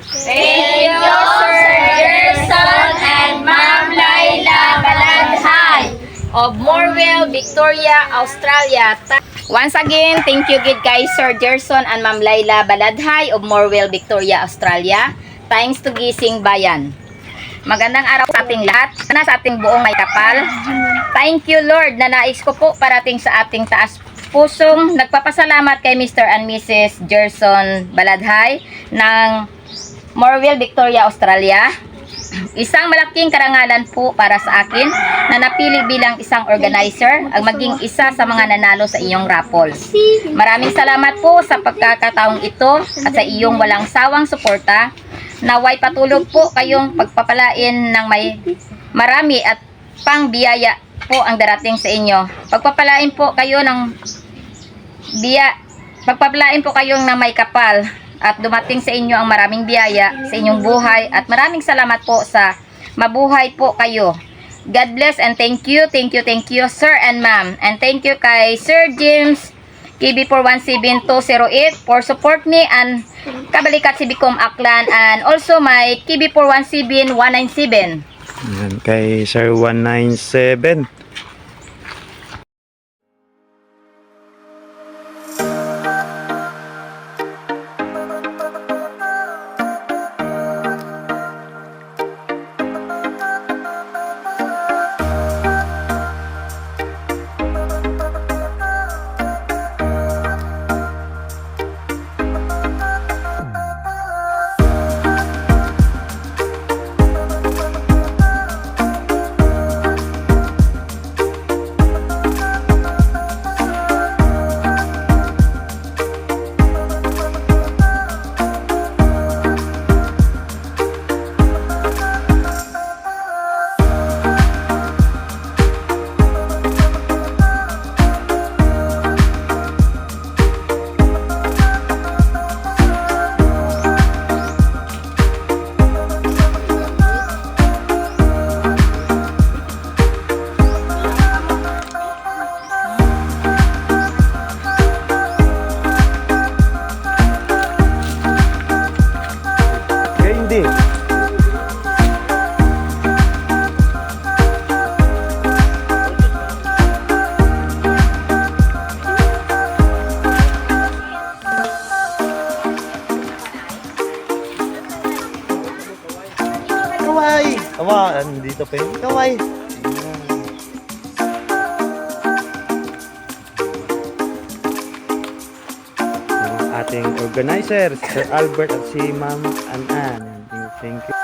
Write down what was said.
Thank you, Sir Gerson and Ma'am Laila Baladhay of Morwell, Victoria, Australia. Once again, thank you good kay Sir Gerson and Ma'am Laila Baladhay of Morwell, Victoria, Australia. Thanks to Gising Bayan. Magandang araw sa ating lahat, na sa ating buong may kapal. Thank you Lord na nais ko po parating sa ating taas pusong nagpapasalamat kay Mr. and Mrs. Gerson Baladhay ng Morville, Victoria, Australia. Isang malaking karangalan po para sa akin na napili bilang isang organizer ang maging isa sa mga nanalo sa inyong raffle. Maraming salamat po sa pagkakataong ito at sa iyong walang sawang suporta. Naway patulog po kayong pagpapalain ng may marami at pang biyaya po ang darating sa inyo. Pagpapalain po kayo ng biya, pagpapalain po kayong na may kapal at dumating sa inyo ang maraming biyaya sa inyong buhay at maraming salamat po sa mabuhay po kayo. God bless and thank you, thank you, thank you, sir and ma'am. And thank you kay Sir James KB417208 for support me and Kabalikat si Aklan and also my KB417197. Yan, kay Sir 197. Kawa, andito pa yun. Kaway! Yung ating organizer, Sir Albert at si Ma'am Anan. Thank you.